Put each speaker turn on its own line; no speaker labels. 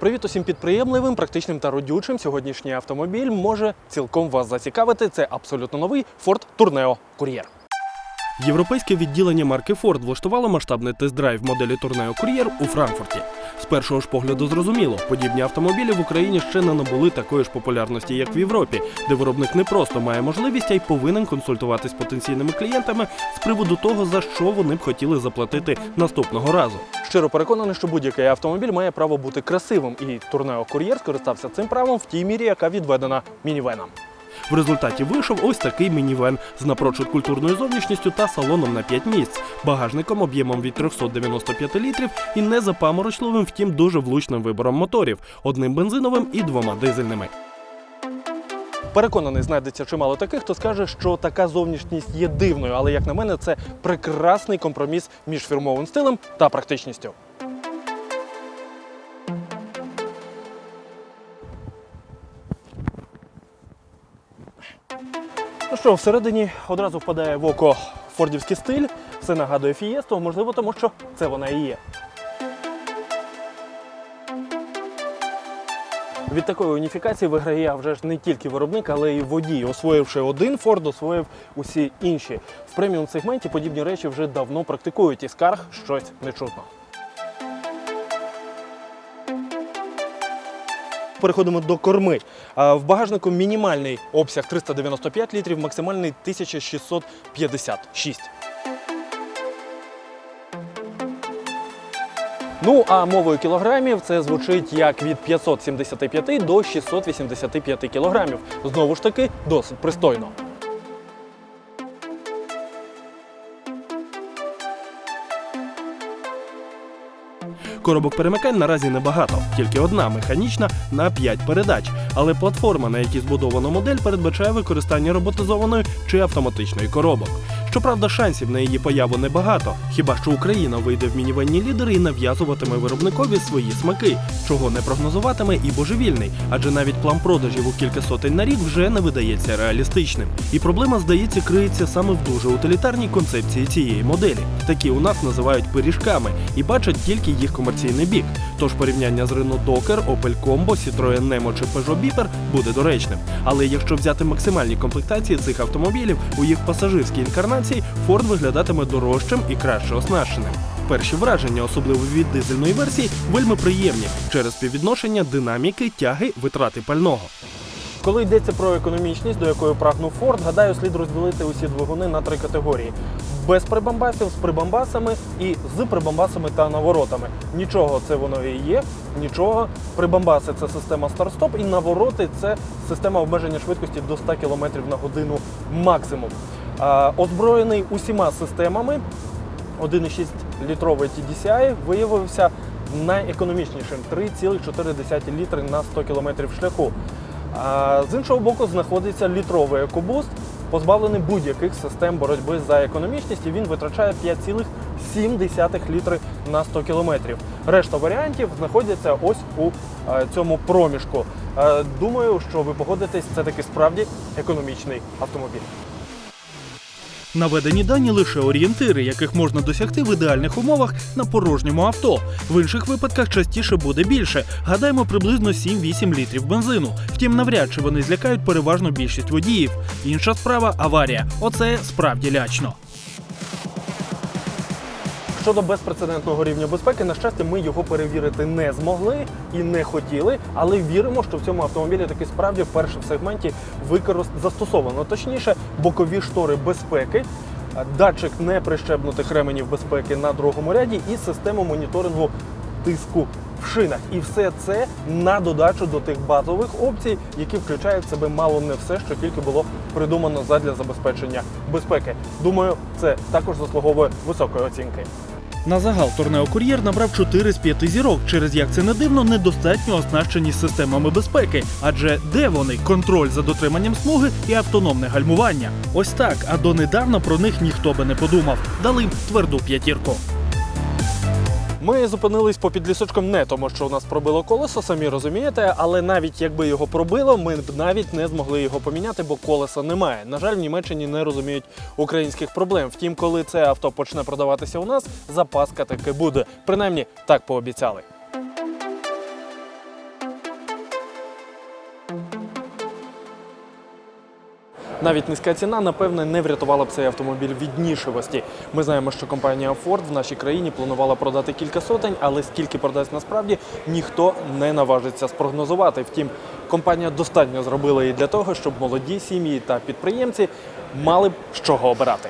Привіт усім підприємливим, практичним та родючим. Сьогоднішній автомобіль може цілком вас зацікавити. Це абсолютно новий Ford Tourneo Courier. Європейське відділення марки Ford влаштувало масштабний тест-драйв моделі Tourneo Courier у Франкфурті. З першого ж погляду зрозуміло, подібні автомобілі в Україні ще не набули такої ж популярності, як в Європі, де виробник не просто має можливість, а й повинен консультуватись з потенційними клієнтами з приводу того, за що вони б хотіли заплатити наступного разу. Щиро переконаний, що будь-який автомобіль має право бути красивим, і Tourneo Courier скористався цим правом в тій мірі, яка відведена мінівенам. В результаті вийшов ось такий мінівен з напрочуд культурною зовнішністю та салоном на 5 місць, багажником об'ємом від 395 літрів і не запаморочливим, втім дуже влучним вибором моторів одним бензиновим і двома дизельними. Переконаний, знайдеться чимало таких, хто скаже, що така зовнішність є дивною, але як на мене, це прекрасний компроміс між фірмовим стилем та практичністю. Ну що, всередині одразу впадає в око фордівський стиль, все нагадує фієсту, можливо, тому що це вона і є. Від такої уніфікації виграє вже ж не тільки виробник, але й водій. Освоївши один Форд, освоїв усі інші. В преміум сегменті подібні речі вже давно практикують і скарг щось не чутно. Переходимо до корми. В багажнику мінімальний обсяг 395 літрів, максимальний 1656. Ну а мовою кілограмів це звучить як від 575 до 685 кілограмів. Знову ж таки, досить пристойно. Коробок перемикань наразі небагато, тільки одна механічна на 5 передач. Але платформа, на якій збудовано модель, передбачає використання роботизованої чи автоматичної коробок. Щоправда, шансів на її появу небагато. Хіба що Україна вийде в мінівенні лідери і нав'язуватиме виробникові свої смаки, чого не прогнозуватиме і божевільний, адже навіть план продажів у кілька сотень на рік вже не видається реалістичним. І проблема, здається, криється саме в дуже утилітарній концепції цієї моделі. Такі у нас називають пиріжками і бачать тільки їх комерційний бік. Тож порівняння з Renault Docker, Opel Combo, Citroen Nemo чи Peugeot Biper буде доречним. Але якщо взяти максимальні комплектації цих автомобілів у їх пасажирській інкарнації, Ford виглядатиме дорожчим і краще оснащеним. Перші враження, особливо від дизельної версії, вельми приємні через співвідношення динаміки, тяги, витрати пального. Коли йдеться про економічність, до якої прагнув Ford, гадаю, слід розділити усі двигуни на три категорії: без прибамбасів, з прибамбасами і з прибамбасами та наворотами. Нічого це воно і є, нічого. Прибамбаси це система старт-стоп, і навороти це система обмеження швидкості до 100 км на годину максимум. Озброєний усіма системами, 1,6 літровий TDCI виявився найекономічнішим 3,4 літри на 100 км шляху. А з іншого боку, знаходиться літровий екобуст, позбавлений будь-яких систем боротьби за економічність, і він витрачає 5,7 літри на 100 кілометрів. Решта варіантів знаходяться ось у е, цьому проміжку. Е, Думаю, що ви погодитесь, це таки справді економічний автомобіль. Наведені дані лише орієнтири, яких можна досягти в ідеальних умовах на порожньому авто. В інших випадках частіше буде більше. Гадаємо приблизно 7-8 літрів бензину. Втім, навряд чи вони злякають переважно більшість водіїв. Інша справа аварія. Оце справді лячно. Щодо безпрецедентного рівня безпеки, на щастя, ми його перевірити не змогли і не хотіли, але віримо, що в цьому автомобілі таки справді вперше в сегменті використ... застосовано точніше бокові штори безпеки. Датчик неприщебнутих ременів безпеки на другому ряді і систему моніторингу тиску в шинах. І все це на додачу до тих базових опцій, які включають в себе мало не все, що тільки було придумано задля забезпечення безпеки. Думаю, це також заслуговує високої оцінки. На загал Торнео Кур'єр набрав 4 з 5 зірок, через як це не дивно, недостатньо оснащені системами безпеки. Адже де вони контроль за дотриманням смуги і автономне гальмування? Ось так, а донедавна про них ніхто би не подумав. Дали їм тверду п'ятірку. Ми зупинились попід лісочком не тому, що у нас пробило колесо, самі розумієте, але навіть якби його пробило, ми б навіть не змогли його поміняти, бо колеса немає. На жаль, в Німеччині не розуміють українських проблем. Втім, коли це авто почне продаватися у нас, запаска таки буде. Принаймні так пообіцяли. Навіть низька ціна, напевне, не врятувала б цей автомобіль від нішевості. Ми знаємо, що компанія Ford в нашій країні планувала продати кілька сотень, але скільки продасть насправді, ніхто не наважиться спрогнозувати. Втім, компанія достатньо зробила і для того, щоб молоді сім'ї та підприємці мали б з чого обирати.